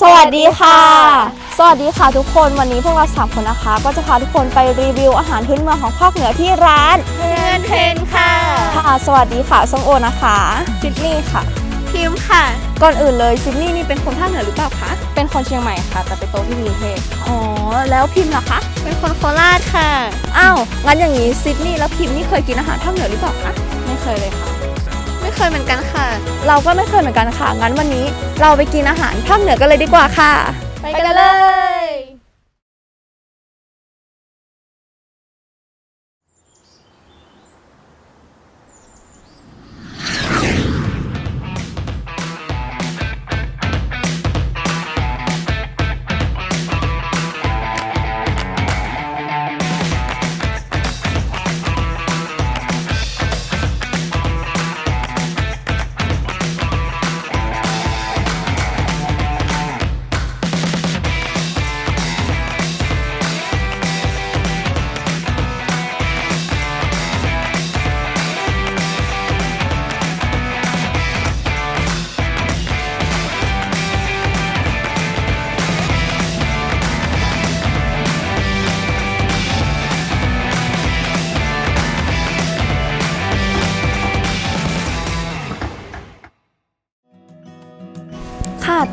สวัสดีค่ะ สวัสดีค่ะทุกคนวันนี้พวกเราสามคนนะคะ ก็จะพาทุกคนไปรีวิวอาหารพื้นเมืองของภาคเหนือที่ร้านเพื่อนเพนค่ะค่ะ สวัสดีค่ะส้มโอนะคะซิดนีย์ค่ะ พิมพ์ค่ะ ก่อนอื่นเลยซิดนีย์นี่เป็นคนภาคเหนือหรือเปล่าคะเป็นคนเชียงใหม่ค่ะ แต่ไปโตที่กรุงเทพค่ะอ๋อแล้วพิมพ์ล่ะคะเป็นคนโคราชค่ะอ้าวงั้นอย่างนี้ซิดนีย์แล้วพิมพ์นี่เคยกินอาหารภาคเหนือหรือเปล่าคะไม่เคยเลยค่ะไม่ เคยเหมือนกันค่ะ เราก็ไม่เคยเหมือนกันค่ะ งั้นวันนี้เราไปกินอาหารภาคเหนือกันเลยดีกว่าค่ะ ไปกันเลย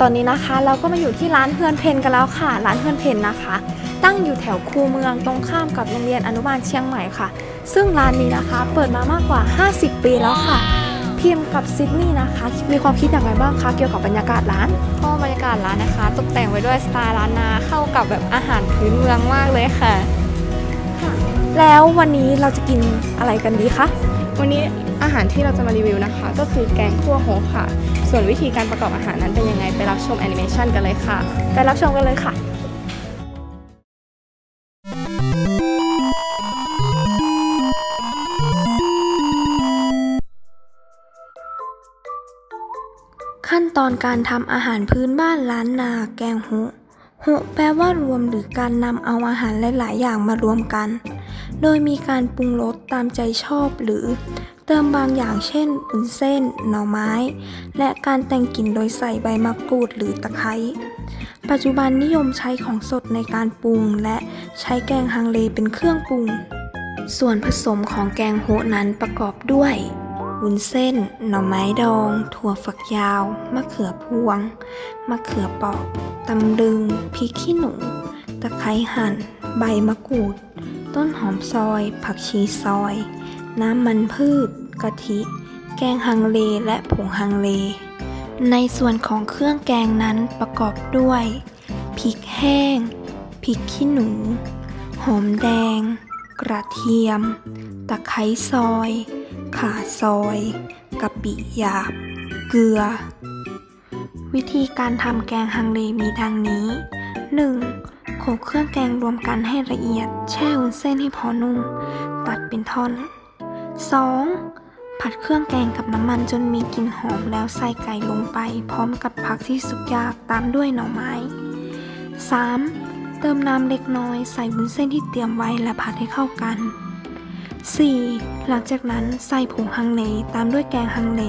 ตอนนี้นะคะเราก็มาอยู่ที่ร้านเฮือนเพนกันแล้วค่ะ ร้านเฮือนเพนนะคะ ตั้งอยู่แถวคูเมืองตรงข้ามกับโรงเรียนอนุบาลเชียงใหม่ค่ะ ซึ่งร้านนี้นะคะเปิดมามากกว่า 50 ปีแล้วค่ะ พิมพ์กับซิดนีย์นะคะ มีความคิดอย่างไรบ้างคะเกี่ยวกับบรรยากาศร้านก็บรรยากาศร้านนะคะ ตกแต่งไว้ด้วยสไตล์ล้านนาเข้ากับแบบอาหารพื้นเมืองมากเลยค่ะ แล้ววันนี้เราจะกินอะไรกันดีคะวันนี้อาหารที่เราจะมารีวิวนะคะ ก็คือแกงคั่วโฮกค่ะ ส่วนวิธีการประกอบอาหารนั้นเป็นยังไงไปรับชมแอนิเมชันกันเลยค่ะ ไปรับชมกันเลยค่ะขั้นตอนการทำอาหารพื้นบ้านล้านนาแกงหุหุแปลว่ารวมหรือการนำเอาอาหารหลาย ๆ อย่างมารวมกัน โดยมีการปรุงรสตามใจชอบหรือ เติมบางอย่างเช่นวุ้นเส้น หน่อไม้ และการแต่งกลิ่นโดยใส่ใบมะกรูดหรือตะไคร้ ปัจจุบันนิยมใช้ของสดในการปรุง และใช้แกงฮังเลเป็นเครื่องปรุง ส่วนผสมของแกงโฮนั้นประกอบด้วยวุ้นเส้น หน่อไม้ดอง ถั่วฝักยาว มะเขือพวง มะเขือเปอกตำลึง พริกขี้หนู ตะไคร้หั่น ใบมะกรูด ต้นหอมซอย ผักชีซอย น้ำมันพืช กะทิ แกงฮังเลและผงฮังเล ในส่วนของเครื่องแกงนั้นประกอบด้วยพริกแห้งพริกขี้หนู หอมแดง กระเทียม ตะไคร้ซอย ข่าซอยกะปิหยาบ เกลือ วิธีการทำแกงฮังเลมีดังนี้ 1. โขลกเครื่องแกงรวมกันให้ละเอียด แช่วุ้นเส้นให้พอนุ่ม ตัดเป็นท่อน 2. ผัดเครื่องแกงกับน้ำมันจนมีกลิ่นหอมแล้วใส่ไก่ลงไป พร้อมกับผักที่สุกยากตามด้วยหน่อไม้ 3. เติมน้ำเล็กน้อยใส่วุ้นเส้นที่เตรียมไว้และผัดให้เข้ากัน 4. หลังจากนั้นใส่ผงฮังเลตามด้วยแกงฮังเล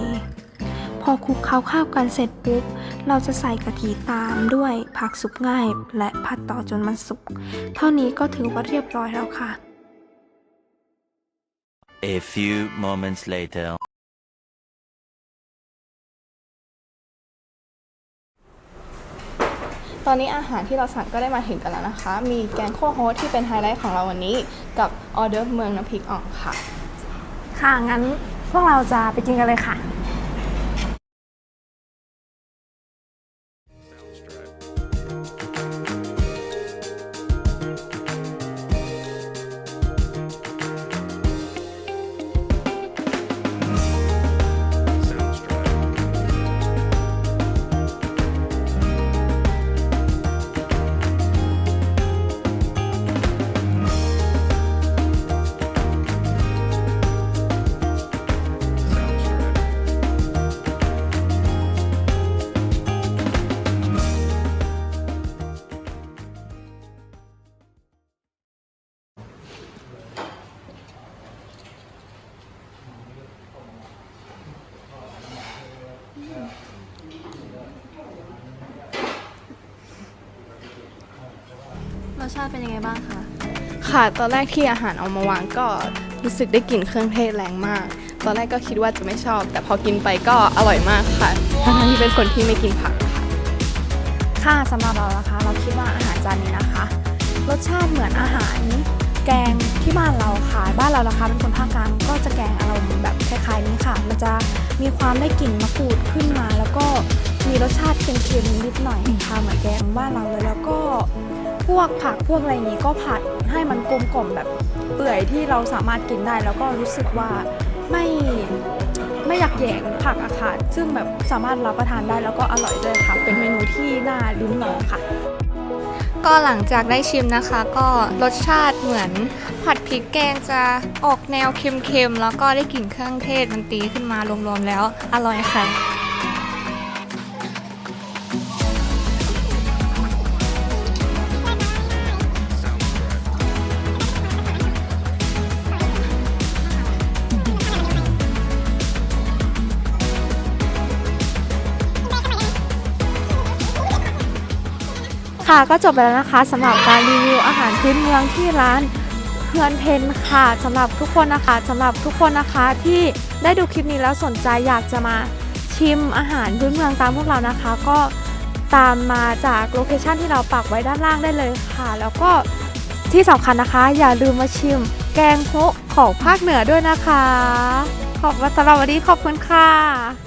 พอคลุกเคล้าข้าวกันเสร็จปุ๊บ เราจะใส่กะทิตามด้วยผักสุกง่าย และผัดต่อจนมันสุก เท่านี้ก็ถือว่าเรียบร้อยแล้วค่ะ A few moments later. ตอนนี้อาหารที่เราสั่งก็ได้มาถึงกันแล้วนะคะ มีแกงคั่วโฮกที่เป็นไฮไลท์ของเราวันนี้ กับออเดอร์ฟเมืองน้ำพริกอ่องค่ะ ค่ะ งั้นพวกเราจะไปกินกันเลยค่ะ ชาติเป็นยังไงบ้างคะค่ะ ตอนแรกที่อาหารเอามาวางก็รู้สึกได้กลิ่นเครื่องเทศแรงมาก ตอนแรกก็คิดว่าจะไม่ชอบ แต่พอกินไปก็อร่อยมากค่ะทั้งที่เป็นคนที่ไม่กินผักค่ะค่ะสำหรับเรานะคะ เราคิดว่าอาหารจานนี้นะคะ รสชาติเหมือนอาหารแกงที่บ้านเราค่ะ บ้านเรานะคะเป็นคนภาคกลางก็จะแกงอารมณ์แบบคล้ายๆนี้ค่ะ มันจะมีความได้กลิ่นมะกรูดขึ้นมา แล้วก็มีรสชาติเค็มๆนิดหน่อยค่ะเหมือนแกงบ้านเราเลยแล้วก็ พวกผักพวกอะไรนี้ก็ผัดให้มันกลมกล่อมแบบเปื่อยที่เราสามารถกินได้ แล้วก็รู้สึกว่าไม่ไม่อยากแยงผักอะค่ะซึ่งแบบสามารถรับประทานได้แล้วก็อร่อยด้วยค่ะ เป็นเมนูที่น่าลิ้มลองค่ะ ก็หลังจากได้ชิมนะคะ ก็รสชาติเหมือนผัดพริกแกงจะออกแนวเค็มๆแล้วก็ได้กลิ่นเครื่องเทศมันตีขึ้นมารวมๆแล้วอร่อยค่ะ ค่ะก็จบไปแล้วนะคะสำหรับการรีวิวอาหารพื้นเมืองที่ร้านเฮือนเพนค่ะสำหรับทุกคนนะคะสำหรับทุกคนนะคะที่ได้ดูคลิปนี้แล้วสนใจอยากจะมาชิมอาหารพื้นเมืองตามพวกเรานะคะ ก็ตามมาจากโลเคชันที่เราปักไว้ด้านล่างได้เลยค่ะ แล้วก็ที่สำคัญนะคะ อย่าลืมมาชิมแกงโฮะของภาคเหนือด้วยนะคะ ขอบสำหรับวันนี้ขอบคุณค่ะ